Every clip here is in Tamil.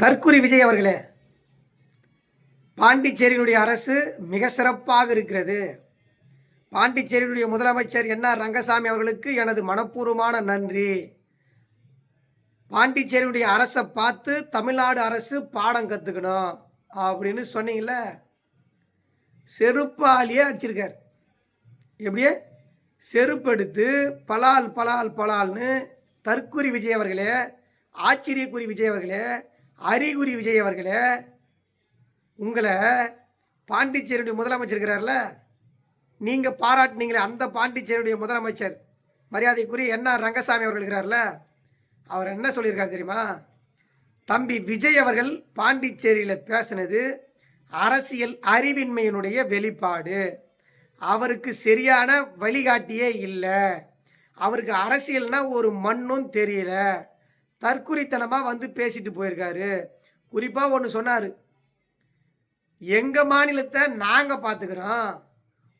தற்குறி விஜய் அவர்களே பாண்டிச்சேரியினுடைய அரசு மிக சிறப்பாக இருக்கிறது. பாண்டிச்சேரியினுடைய முதலமைச்சர் என் ஆர் ரங்கசாமி அவர்களுக்கு எனது மனப்பூர்வமான நன்றி. பாண்டிச்சேரியினுடைய அரசை பார்த்து தமிழ்நாடு அரசு பாடம் கற்றுக்கணும் அப்படின்னு சொன்னீங்கள செருப்பாலியே அடிச்சிருக்கார். எப்படியே? செருப்பெடுத்து பலால் பலால் பலால்னு தற்குறி விஜய் அவர்களே ஆச்சரியக்குறி விஜய் அவர்களே அறிகுறி விஜய் அவர்களே உங்களை பாண்டிச்சேரியுடைய முதலமைச்சர் இருக்கிறார்ல நீங்கள் பாராட்டினீங்களே அந்த பாண்டிச்சேரியுடைய முதலமைச்சர் மரியாதைக்குரிய என்ன ரங்கசாமி அவர்கள் இருக்கிறார்ல அவர் என்ன சொல்லியிருக்காரு தெரியுமா? தம்பி விஜய் அவர்கள் பாண்டிச்சேரியில் பேசினது அரசியல் அறிவின்மையினுடைய வெளிப்பாடு. அவருக்கு சரியான வழிகாட்டியே இல்லை. அவருக்கு அரசியல்னால் ஒரு மண்ணும் தெரியல. தற்குறித்தனமாக வந்து பேசிட்டு போயிருக்காரு. குறிப்பாக ஒன்று சொன்னார். எங்கள் மாநிலத்தை நாங்கள் பார்த்துக்கிறோம்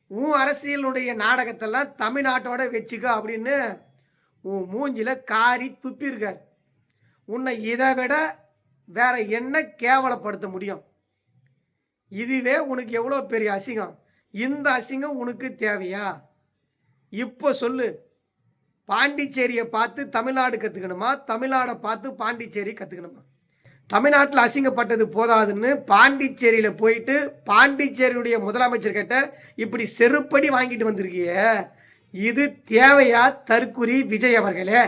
உன் அரசியலுடைய நாடகத்தெல்லாம் தமிழ்நாட்டோட வச்சுக்க அப்படின்னு உன் மூஞ்சில் காரி துப்பியிருக்கார். உன்னை இதை விட வேற என்ன கேவலப்படுத்த முடியும்? இதுவே உனக்கு எவ்வளோ பெரிய அசிங்கம்? இந்த அசிங்கம் உனக்கு தேவையா? இப்போ சொல்லு. பாண்டிச்சேரியை பார்த்து தமிழ்நாடு கற்றுக்கணுமா தமிழ்நாடை பார்த்து பாண்டிச்சேரி கற்றுக்கணுமா தமிழ்நாட்டில் அசிங்கப்பட்டது போதாதுன்னு பாண்டிச்சேரியில் போயிட்டு பாண்டிச்சேரியுடைய முதலமைச்சர் கிட்ட இப்படி செருப்படி வாங்கிட்டு வந்திருக்கிய. இது தேவையா? தற்குறி விஜய் அவர்களே.